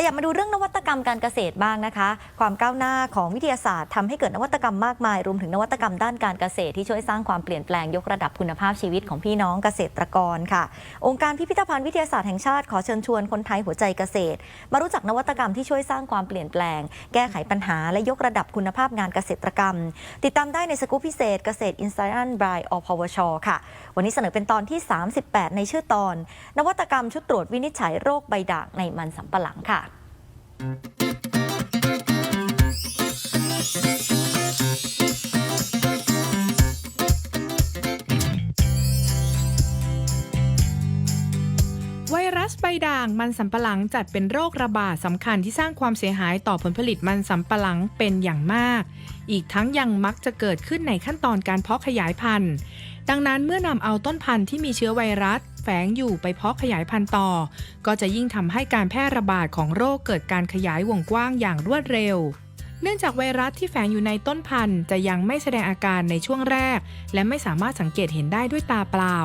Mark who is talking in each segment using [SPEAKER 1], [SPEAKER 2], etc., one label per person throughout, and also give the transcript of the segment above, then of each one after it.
[SPEAKER 1] ขยับมาดูเรื่องนวัตกรรมการเกษตรบ้างนะคะ ความก้าวหน้าของวิทยาศาสตร์ทำให้เกิดนวัตกรรมมากมาย รวมถึงนวัตกรรมด้านการเกษตรที่ช่วยสร้างความเปลี่ยนแปลงยกระดับคุณภาพชีวิตของพี่น้องเกษตรกรค่ะ องค์การพิพิธภัณฑ์วิทยาศาสตร์แห่งชาติขอเชิญชวนคนไทยหัวใจเกษตร มารู้จักนวัตกรรมที่ช่วยสร้างความเปลี่ยนแปลง แก้ไขปัญหาและยกระดับคุณภาพงานเกษตรกรรม ติดตามได้ในสกู๊ปพิเศษเกษตรอินไซอันบายอพวชค่ะ วันนี้เสนอเป็นตอนที่ 38 ในชื่อตอน นวัตกรรมชุดตรวจวินิจฉัยโรคใบด่างในมันสำปะหลังค่ะ
[SPEAKER 2] ไวรัสใบด่างมันสำปะหลังจัดเป็นโรคระบาดสำคัญที่สร้างความเสียหายต่อผลผลิตมันสำปะหลังเป็นอย่างมาก อีกทั้งยังมักจะเกิดขึ้นในขั้นตอนการเพาะขยายพันธุ์ ดังนั้นเมื่อนำเอาต้นพันธุ์ที่มีเชื้อไวรัส ฝงอยู่ไปเพาะขยายพันธุ์ต่อ ก็จะยิ่งทำให้การแพร่ระบาดของโรคเกิดการขยายวงกว้างอย่างรวดเร็ว เนื่องจากไวรัสที่แฝงอยู่ในต้นพันธุ์จะยังไม่แสดงอาการในช่วงแรก และไม่สามารถสังเกตเห็นได้ด้วยตาเปล่า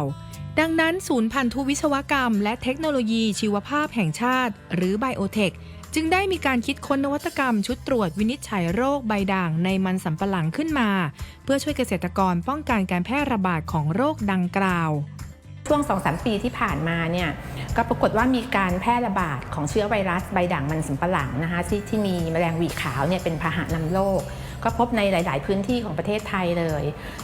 [SPEAKER 2] ดังนั้นศูนย์พันธุวิศวกรรม และเทคโนโลยีชีวภาพแห่งชาติ หรือไบโอเทคจึงได้มีการคิดค้นนวัตกรรม ชุดตรวจวินิจฉัยโรคใบด่างในมันสำปะหลังขึ้นมา เพื่อช่วยเกษตรกรป้องกันการแพร่ระบาดของโรคดังกล่าว
[SPEAKER 3] ช่วง 2-3 ปีที่ผ่านมาเนี่ยก็ปรากฏว่ามีการแพร่ระบาดของเชื้อไวรัสใบด่างมันสำปะหลังนะคะที่ที่มีแมลงหวีขาวเนี่ยเป็นพาหะนำโรคก็พบในหลาย ๆ พื้นที่ของประเทศไทยเลย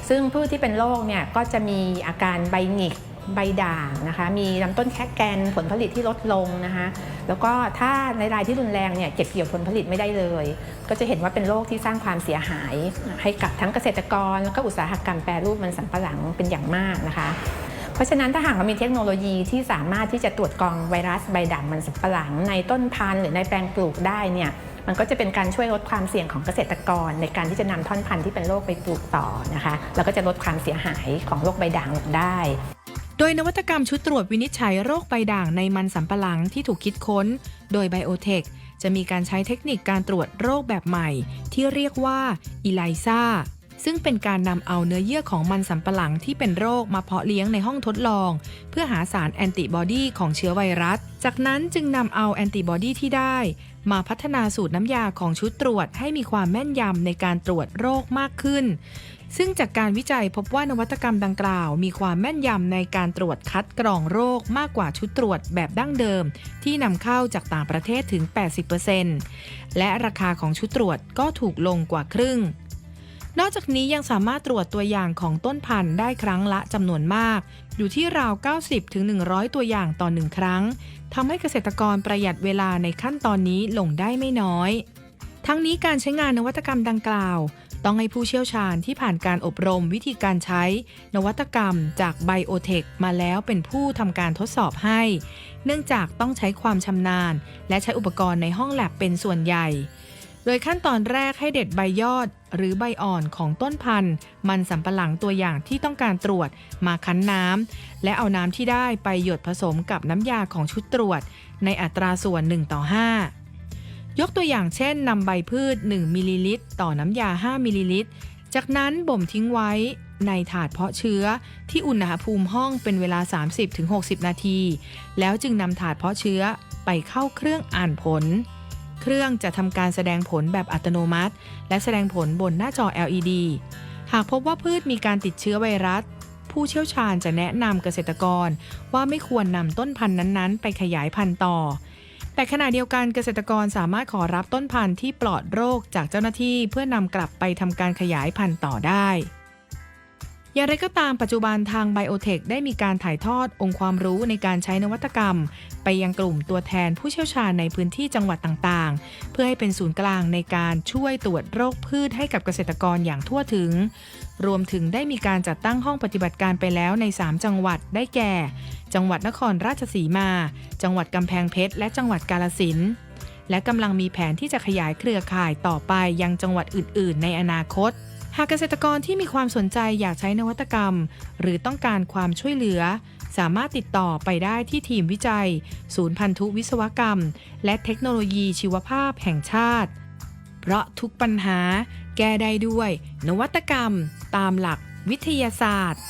[SPEAKER 3] ซึ่งผู้ที่เป็นโรคเนี่ยก็จะมีอาการใบหงิกใบด่างนะคะ มีลำต้นแค่แกนผลผลิตที่ลดลงนะคะ แล้วก็ถ้าในรายที่รุนแรงเนี่ยเก็บเกี่ยวผลผลิตไม่ได้เลย ก็จะเห็นว่าเป็นโรคที่สร้างความเสียหาย ให้กับทั้งเกษตรกร แล้วก็อุตสาหกรรมแปรรูปมันสำปะหลังเป็นอย่างมากนะคะ ราะฉะนั้นถ้าหากเรามีเทคโนโลยีที่สามารถที่จะตรวจกรองไวรัสใบด่างมันสำปะหลังในต้นพันธุ์หรือในแปลงปลูกได้เนี่ยมันก็จะเป็นการช่วยลดความเสี่ยงของเกษตรกร ในการที่จะนำท่อนพันธุ์ที่เป็นโรคไปปลูกต่อนะคะ แล้วก็จะลดความเสียหายของโรคใบด่างลงได้
[SPEAKER 2] โดยนวัตกรรมชุดตรวจวินิจฉัยโรคใบด่างในมันสำปะหลังที่ถูกคิดค้น โดยไบโอเทคจะมีการใช้เทคนิคการตรวจโรคแบบใหม่ ที่เรียกว่าอีไลซา ซึ่งเป็นการนำเอาเนื้อเยื่อของมันสำปะหลังที่เป็นโรคมาเพาะเลี้ยงในห้องทดลอง เพื่อหาสารแอนติบอดีของเชื้อไวรัส จากนั้นจึงนำเอาแอนติบอดีที่ได้ มาพัฒนาสูตรน้ำยาของชุดตรวจให้มีความแม่นยำในการตรวจโรคมากขึ้น ซึ่งจากการวิจัยพบว่านวัตกรรมดังกล่าว มีความแม่นยำในการตรวจคัดกรองโรคมากกว่าชุดตรวจแบบดั้งเดิม ที่นำเข้าจากต่างประเทศถึง 80%และราคาของชุดตรวจก็ถูกลงกว่าครึ่ง นอกจากนี้ยังสามารถตรวจตัวอย่างของต้นพันธุ์ได้ครั้งละจำนวนมาก อยู่ที่ราว 90ถึง100 ตัวอย่างต่อหนึ่งครั้งทำให้เกษตรกรประหยัดเวลาในขั้นตอนนี้ลงได้ไม่น้อย ทั้งนี้การใช้งานนวัตกรรมดังกล่าว ต้องให้ผู้เชี่ยวชาญที่ผ่านการอบรมวิธีการใช้ นวัตกรรมจากไบโอเทคมาแล้วเป็นผู้ทำการทดสอบให้ เนื่องจากต้องใช้ความชำนาญ และใช้อุปกรณ์ในห้องแลบเป็นส่วนใหญ่ ดยขั้นตอนแรกให้เด็ดใบยอดหรือใบอ่อนของต้นพันธุ์ มันสำปะหลังตัวอย่างที่ต้องการตรวจมาคั้นน้ำและเอาน้ำที่ได้ไปหยดผสมกับน้ำยาของชุดตรวจ ในอัตราส่วน 1 ต่อ 5 ยกตัวอย่างเช่นนำใบพืช 1 มิลลิลิตร ต่อน้ำยา 5 มิลลิลิตร จากนั้นบ่มทิ้งไว้ในถาดเพาะเชื้อที่อุณหภูมิห้องเป็นเวลา 30-60 นาที แล้วจึงนำถาดเพาะเชื้อไปเข้าเครื่องอ่านผล เครื่องจะทำการแสดงผลแบบอัตโนมัติ และแสดงผลบนหน้าจอ LED หากพบว่าพืชมีการติดเชื้อไวรัส ผู้เชี่ยวชาญจะแนะนำเกษตรกร ว่าไม่ควรนำต้นพันธุ์นั้นๆ ไปขยายพันธุ์ต่อ แต่ขณะเดียวกันเกษตรกรสามารถขอรับต้นพันธุ์ที่ปลอดโรคจากเจ้าหน้าที่เพื่อนำกลับไปทำการขยายพันธุ์ต่อได้ อย่างไรก็ตามปัจจุบันทางไบโอเทคได้มีการถ่ายทอดองค์ความรู้ในการใช้นวัตกรรม ไปยังกลุ่มตัวแทนผู้เชี่ยวชาญในพื้นที่จังหวัดต่างๆ เพื่อให้เป็นศูนย์กลางในการช่วยตรวจโรคพืชให้กับเกษตรกรอย่างทั่วถึง รวมถึงได้มีการจัดตั้งห้องปฏิบัติการไปแล้วใน 3 จังหวัดได้แก่ จังหวัดนครราชสีมา จังหวัดกำแพงเพชร และจังหวัดกาลสินและกำลังมีแผนที่จะขยายเครือข่ายต่อไปยังจังหวัดอื่น ๆ ในอนาคต หากเกษตรกรที่มีความสนใจอยากใช้นวัตกรรม หรือต้องการความช่วยเหลือ สามารถติดต่อไปได้ที่ทีมวิจัย ศูนย์พันธุวิศวกรรม และเทคโนโลยีชีวภาพแห่งชาติ เพราะทุกปัญหาแก้ได้ด้วย นวัตกรรม ตามหลักวิทยาศาสตร์